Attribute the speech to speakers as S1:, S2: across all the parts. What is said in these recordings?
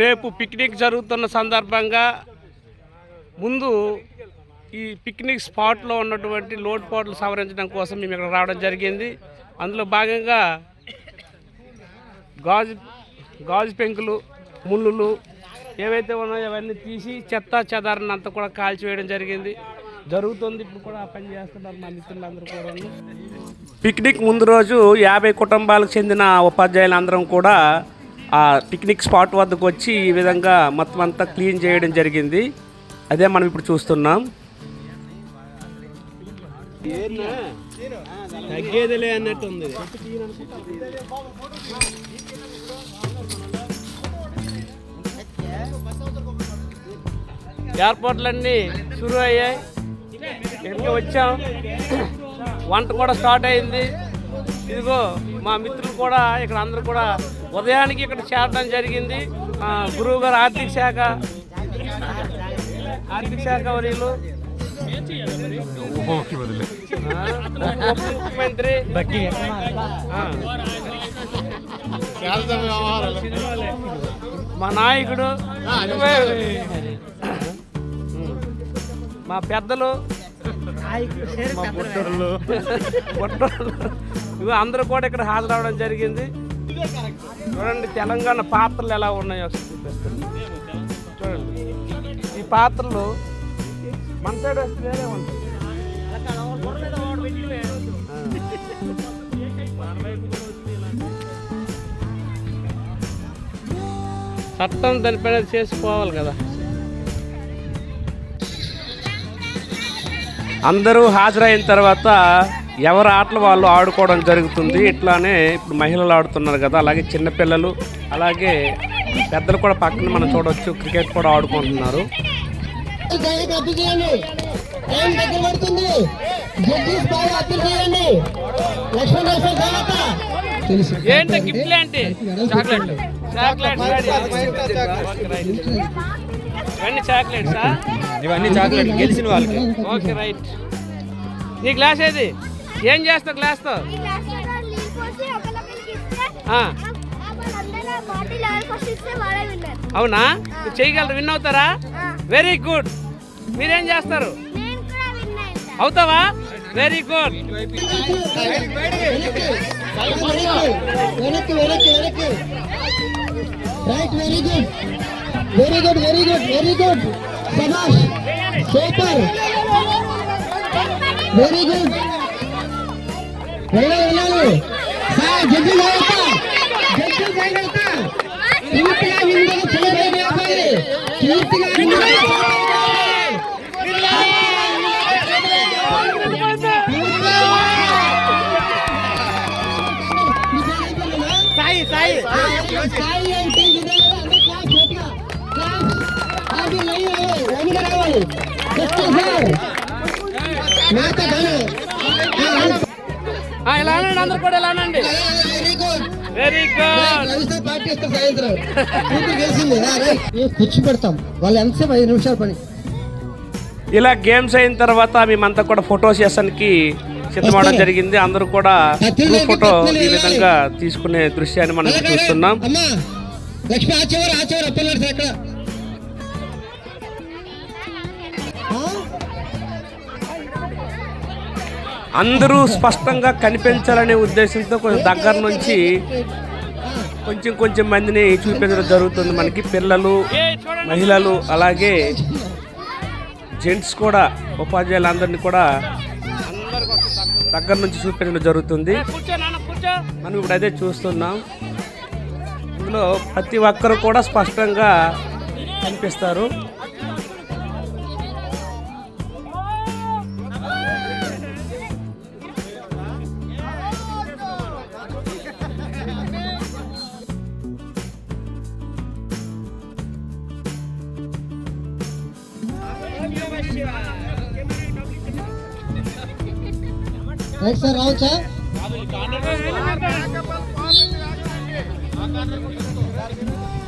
S1: రేపు పిక్నిక్ జరుగుతున్న సందర్భంగా ముందు ఈ పిక్నిక్ స్పాట్లో ఉన్నటువంటి లోటుపాట్లు సవరించడం కోసం మేము ఇక్కడ రావడం జరిగింది. అందులో భాగంగా గాజు గాజు పెంకులు ముళ్ళులు ఏవైతే ఉన్నాయో అవన్నీ తీసి చెత్త చెదారణ అంతా కూడా కాల్చివేయడం జరిగింది. జరుగుతుంది. ఇప్పుడు కూడా ఆ పని చేస్తున్నారు మా మిత్రులందరూ కూడా. పిక్నిక్ ముందు రోజు యాభై కుటుంబాలకు చెందిన ఉపాధ్యాయులందరం కూడా ఆ పిక్నిక్ స్పాట్ వద్దకు వచ్చి ఈ విధంగా మొత్తం అంతా క్లీన్ చేయడం జరిగింది. అదే మనం ఇప్పుడు చూస్తున్నాం. తగ్గేదిలే అన్నట్టు ఉంది ఏర్పాట్లన్నీ షురు అయ్యాయి. ఇక్కడికి వచ్చాం. వంట కూడా స్టార్ట్ అయింది. ఇదిగో మా మిత్రులు కూడా ఇక్కడ అందరూ కూడా ఉదయానికి ఇక్కడ చేరడం జరిగింది. గురువు గారు ఆర్థిక శాఖ ఆర్థిక శాఖ వర్యులు. ముఖ్యమంత్రి మా నాయకుడు. మా పెద్దలు. మా బుట్టలు బుట్టలు ఇవి అందరూ కూడా ఇక్కడ హాజరవడం జరిగింది. చూడండి తెలంగాణ పాత్రలు ఎలా ఉన్నాయో చూపిస్తాను. చూడండి. ఈ పాత్రలు మన సైడ్ వస్తే వేరే ఉంటుంది. చట్టం దానిపైన చేసుకోవాలి కదా. అందరూ హాజరైన తర్వాత ఎవరి ఆటలు వాళ్ళు ఆడుకోవడం జరుగుతుంది. ఇట్లానే ఇప్పుడు మహిళలు ఆడుతున్నారు కదా అలాగే చిన్నపిల్లలు అలాగే పెద్దలు కూడా పక్కన మనం చూడవచ్చు క్రికెట్ కూడా ఆడుకుంటున్నారు. ఏంటి ఏంటి? ఇవన్నీ చాక్లెట్సా?
S2: ఇవన్నీ చాక్లెట్ గెలిచిన వాళ్ళకి.
S1: Okay right. నీ గ్లాస్ ఏది? ఏం చేస్తావు గ్లాస్తో అవునా? చేయగలరు విన్ అవుతారా? వెరీ గుడ్ మీరేం చేస్తారు? అవుతావా?
S3: Very good right very good very good very good very good సబాష్ super very good వెళ్ళాలి వెళ్ళాలి సార్ జడ్జి జాగ్రత్త జడ్జి జాగ్రత్త పూర్తిగా విందుకు చేయబోయే పూర్తిగా విందుకు సాయి సాయి సాయి అంటే ఇదే కదా అందరూ క్లాస్ గట్టిగా క్లాస్ అది లైన్ లైన్ రావాలి నెక్స్ట్ సార్ నాతో గాను
S1: ఆ, ఇలా అనండి అందరు కూడా ఇలా అనండి
S3: వెరీ గుడ్ పార్టీ సాయంత్రం. గెలిచింది. కూర్చో పెడతాం. వాళ్ళు ఎంతసేపు ఐదు నిమిషాలు పని?
S1: ఇలా గేమ్స్ అయిన తర్వాత మేమంతా కూడా ఫోటో సెషన్కి సిద్ధమవడం జరిగింది. అందరూ కూడా గ్రూప్ ఫోటో ఈ విధంగా తీసుకునే దృశ్యాన్ని మనం చూస్తున్నాం.
S3: లక్ష్మి ఆ చివరి ఆ చివరి అప్పలాడు సార్ అక్కడ.
S1: అందరూ స్పష్టంగా కనిపించాలనే ఉద్దేశంతో కొంచెం దగ్గర నుంచి కొంచెం కొంచెం మందిని చూపించడం జరుగుతుంది మనకి. పిల్లలు మహిళలు అలాగే జెంట్స్ కూడా ఉపాధ్యాయులందరినీ కూడా దగ్గర నుంచి చూపించడం జరుగుతుంది. మనం ఇప్పుడు అదే చూస్తున్నాం. ఇందులో ప్రతి ఒక్కరు కూడా స్పష్టంగా కనిపిస్తారు.
S3: రైట్ సార్ రావచ్చా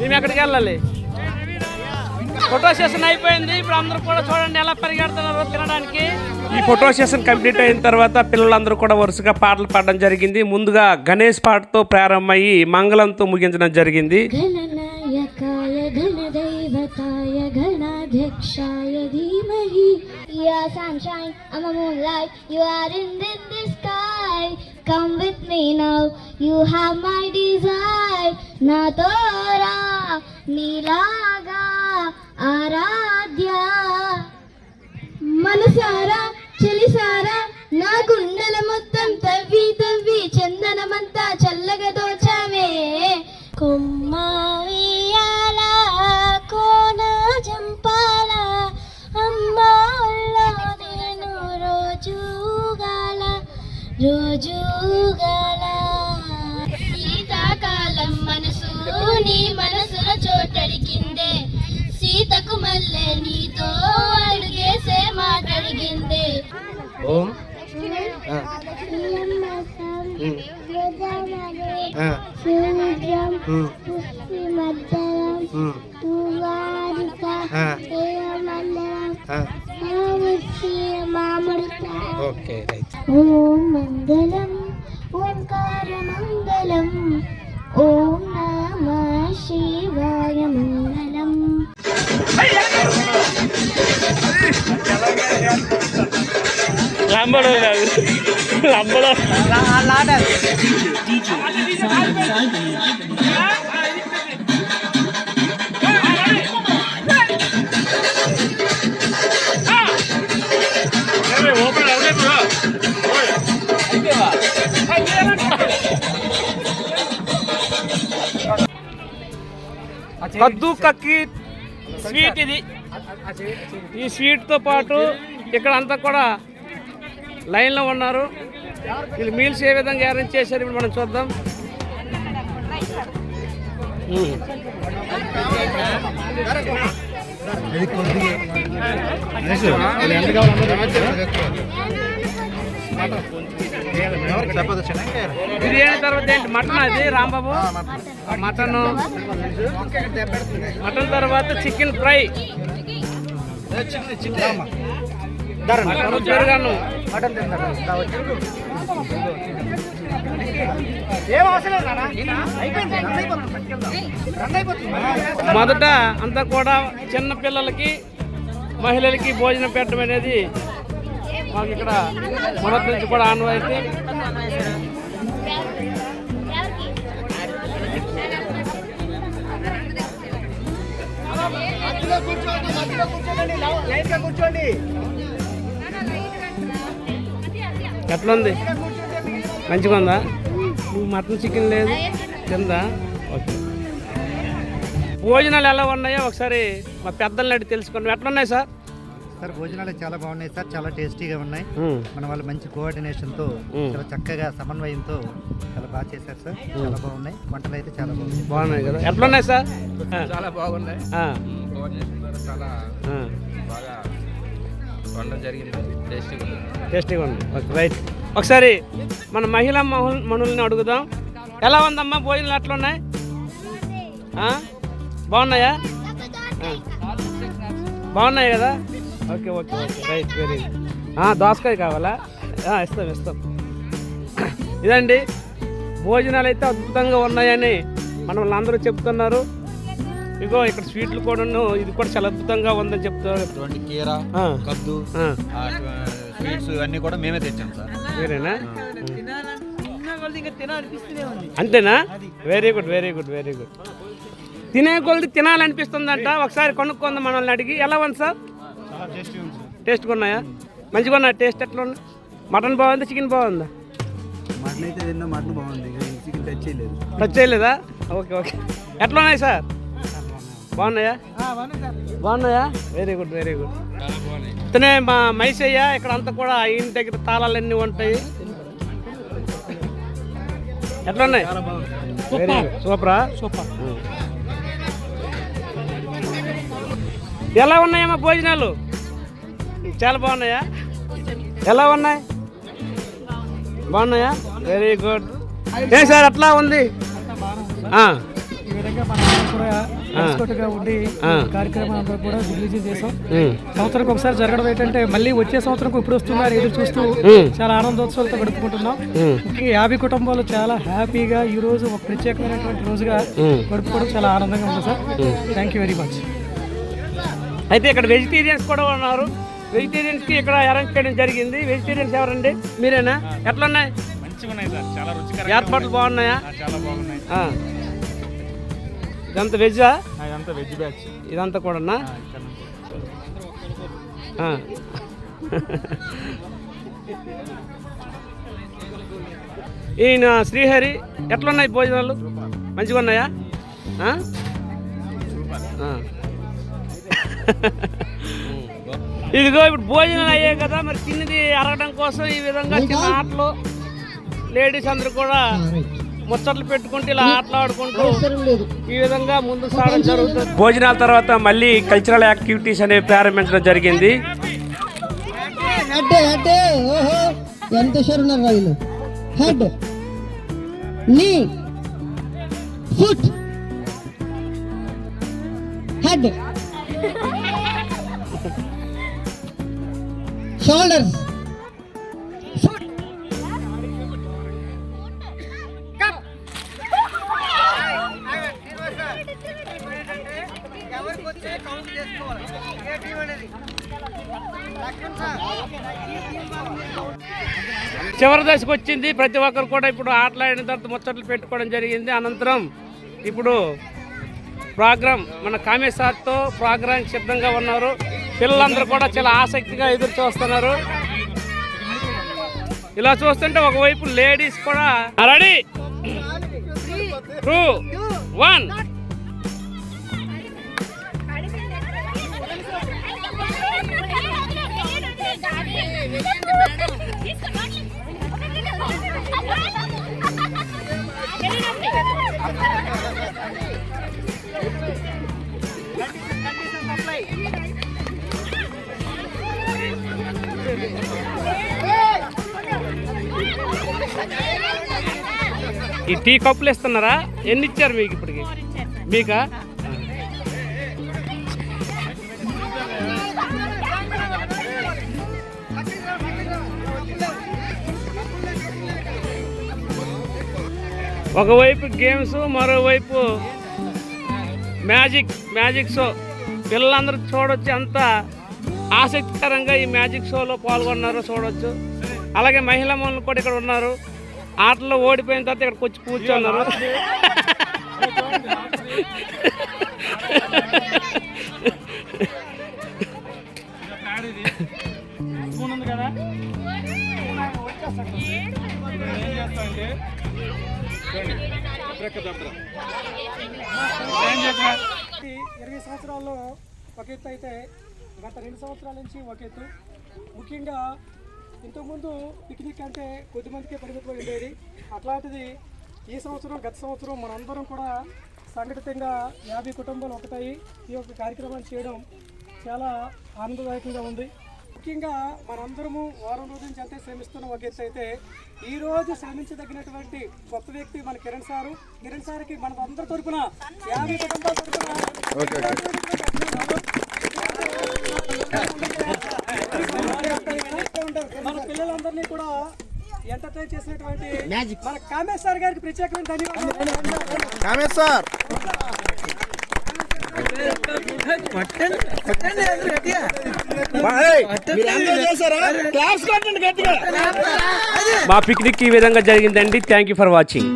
S1: మేము ఎక్కడికి వెళ్ళాలి? ఫోటో సెషన్ అయిపోయింది. ఇప్పుడు అందరూ కూడా చూడండి ఎలా పరిగెడుతున్నారో తినడానికి. ఈ ఫోటో సెషన్ కంప్లీట్ అయిన తర్వాత పిల్లలందరూ కూడా వరుసగా పాటలు పాడడం జరిగింది. ముందుగా గణేష్ పాటతో ప్రారంభమయ్యి మంగళంతో ముగించడం జరిగింది.
S4: Akshaya Dhimahi. Yeah, sunshine, I'm a moonlight. You are in the sky. Come with me now. You have my desire. Na Tora, Nilaga, Aradhya. మనసారా చెలిసారా నా గుండెల మొత్తం తవ్వి తవ్వి చందనమంతా చల్లగద
S3: ఓకే రైట్.
S4: ఓం మంగళం ఓంకార మంగళం ఓం నమ శివాయ మంగళం.
S1: లంబడో కద్దు కక్కి స్వీట్ ఇది ఈ స్వీట్తో పాటు ఇక్కడ అంతా కూడా లైన్లో ఉన్నారు వీళ్ళు మీల్స్ ఏ విధంగా అరేంజ్ చేశారు ఇప్పుడు మనం చూద్దాం ఉమ్. బిర్యానీ తర్వాత ఏంటి? మటన్ అది రాంబాబు? మటన్. మటన్. తర్వాత చికెన్ ఫ్రై. మటన్ మొదట అంతా కూడా చిన్న పిల్లలకి మహిళలకి భోజనం పెట్టడం అనేది మాకు ఇక్కడ మొదటి నుంచి కూడా ఆనవాయితీ. ఎట్లా ఎట్లుంది? మంచిగా ఉందా నువ్వు మటన్ చికెన్ లేదు. తిందా? ఓకే. భోజనాలు ఎలా ఉన్నాయో ఒకసారి మా పెద్దల్ని అడిగి తెలుసుకున్నాం ఎట్లా ఉన్నాయి సార్?
S5: సార్ భోజనాలు చాలా బాగున్నాయి సార్ చాలా టేస్టీగా ఉన్నాయి. మన వాళ్ళు మంచి కోఆర్డినేషన్తో
S1: మ్మ్.
S5: చాలా చక్కగా సమన్వయంతో చాలా బాగా చేశారు సార్. చాలా బాగున్నాయి. వంటలు అయితే చాలా బాగున్నాయి.
S1: బాగున్నాయి కదా? ఎట్లా ఉన్నాయి సార్
S2: చాలా బాగున్నాయి. కోఆర్డినేషన్ ద్వారా చాలా బాగా వండడం జరిగింది. టేస్టీగా ఉంది.
S1: టేస్టీగా ఉంది. Okay right. ఒకసారి మన మహిళా మహు- మనుల్ని అడుగుదాం. ఎలా ఉందమ్మా భోజనాలు? ఎట్లా ఉన్నాయి ఆ? బాగున్నాయా. బాగున్నాయి కదా? Okay okay okay. Right very దోసకాయ కావాలా? ఆ, ఇస్తాం ఇస్తాం. ఇదండి భోజనాలు అయితే అద్భుతంగా ఉన్నాయని మన వాళ్ళందరూ చెప్తున్నారు. ఇగో ఇక్కడ స్వీట్లు కూడా ఇది కూడా చాలా అద్భుతంగా ఉందని చెప్తున్నారు.
S2: కీర కద్దు
S1: ఆ,
S2: స్వీట్స్ అన్నీ కూడా మేమే తెచ్చాం సార్.
S1: మీరేనా అంతేనా? Very good very good very good తినే కొలది తినాలనిపిస్తుందంట. ఒకసారి కొనుక్కుందాం మనల్ని అడిగి. ఎలా ఉంది సార్? టేస్ట్గా ఉన్నాయా మంచిగా ఉన్నాయా టేస్ట్ ఎట్లా ఉంది మటన్ బాగుందా చికెన్ బాగుందా?
S5: మటన్ అయితే తిన్నా మటన్ బాగుంది. చికెన్ టచ్ చేయలేదు.
S1: టచ్ చేయలేదా? Okay okay. ఎట్లా ఉన్నాయి సార్? బాగున్నాయా? బాగున్నాయా వెరీ గుడ్ వెరీ గుడ్ ఇతనే మా మైసయ్య ఇక్కడ అంతా కూడా ఇంటి దగ్గర తాళాలన్నీ ఉంటాయి. ఎట్లా ఉన్నాయి? వెరీ గుడ్ సూపరా? సూపర్. ఎలా ఉన్నాయమ్మా భోజనాలు? చాలా బాగున్నాయా? ఎలా ఉన్నాయి? బాగున్నాయా? వెరీ గుడ్ ఏ సార్ అట్లా ఉంది.
S6: ఈ విధంగా మన కూడా ఉండి కూడా చేసాం. సంవత్సరానికి ఒకసారి జరగడం ఏంటంటే మళ్ళీ వచ్చే సంవత్సరం ఇప్పుడు వస్తున్నారు ఎదురు చూస్తూ. చాలా ఆనందోత్సవాలతో గడుపుకుంటున్నాం. ముఖ్యంగా యాభై కుటుంబాలు చాలా హ్యాపీగా ఈ రోజు ఒక ప్రత్యేకమైనటువంటి రోజుగా. గడుపుకోవడం చాలా ఆనందంగా ఉంది sir. Thank you very much
S1: అయితే ఇక్కడ వెజిటేరియన్స్ కూడా ఉన్నారు. వెజిటేరియన్స్కి ఇక్కడ అరేంజ్ చేయడం జరిగింది. వెజిటేరియన్స్ ఎవరండి? మీరేనా? ఎట్లా ఉన్నాయి ఏర్పాట్లు బాగున్నాయా. ఇదంతా వెజ్జా
S7: ఇదంతా వెజ్ బ్యాచ్
S1: ఇదంతా కూడానా. ఈయన శ్రీహరి ఎట్లున్నాయి భోజనాలు? మంచిగా ఉన్నాయా. ఇదిగో ఇప్పుడు భోజనాలు అయ్యాయి కదా మరి తిన్నది అరగడం కోసం ఈ విధంగా చిన్న ఆటలు. లేడీస్ అందరూ కూడా ముచ్చట్లు పెట్టుకుంటూ ఇలా ఆటలాడుకుంటూ ఈ విధంగా ముందు సాగడం జరుగుతుంది. భోజనాల తర్వాత మళ్ళీ కల్చరల్ యాక్టివిటీస్ అనేవి ప్రారంభించడం జరిగింది.
S3: హెడ్ హెడ్ ఓహో ఎంత హుషారు ఉన్నారు రా వీళ్ళు హెడ్ నీ ఫుట్. హెడ్. షోల్డర్స్.
S1: చివరి దశకు వచ్చింది. ప్రతి ఒక్కరు కూడా ఇప్పుడు ఆటలాడిన తర్వాత ముచ్చట్లు పెట్టుకోవడం జరిగింది. అనంతరం ఇప్పుడు ప్రోగ్రామ్ మన కామేశ్వర్తో ప్రోగ్రామ్ సిద్ధంగా ఉన్నారు. పిల్లలందరూ కూడా చాలా ఆసక్తిగా ఎదురు చూస్తున్నారు ఇలా చూస్తుంటే ఒకవైపు లేడీస్ కూడా రెడీ టూ వన్ ఈ టీ కప్పులు ఇస్తున్నారా ఎన్ని ఇచ్చారు మీకు ఇప్పటికి? మీకా? ఒకవైపు గేమ్స్ మరోవైపు మ్యాజిక్ మ్యాజిక్ షో. పిల్లలందరూ చూడొచ్చు ఎంత ఆసక్తికరంగా ఈ మ్యాజిక్ షోలో పాల్గొన్నారో చూడొచ్చు. అలాగే మహిళా మనులు కూడా ఇక్కడ ఉన్నారు. ఆటలో ఓడిపోయిన తర్వాత ఇక్కడికి వచ్చి కూర్చున్నారు.
S7: కదా ఏం
S6: ఇరవై సంవత్సరాల్లో ఒక ఎత్తు అయితే గత రెండు సంవత్సరాల నుంచి ఒక ఎత్తు. ముఖ్యంగా ఇంతకుముందు పిక్నిక్ అంటే కొద్దిమందికే పరిమితం ఉండేది అట్లాంటిది ఈ సంవత్సరం గత సంవత్సరం మనందరం కూడా సంఘటితంగా యాభై కుటుంబాలు ఒకటాయి ఈ యొక్క కార్యక్రమాన్ని చేయడం చాలా ఆనందదాయకంగా ఉంది. ముఖ్యంగా మనందరము వారం రోజుల నుంచి అంతే శ్రమిస్తున్న ఒక ఎత్తు అయితే ఈ రోజు శ్రమించదగినటువంటి గొప్ప వ్యక్తి మన కిరణ్ సారు. కిరణ్ సార్కి మన అందరి తరపున యాభై కుటుంబాల తరపున మన పిల్లలందరినీ కూడా ఎంటర్టైన్ చేసినటువంటి మన కామేశ్ సార్ గారికి ప్రత్యేకమైన ధన్యవాదాలు.
S1: మా పిక్నిక్ ఈ విధంగా జరిగిందండి. Thank you for watching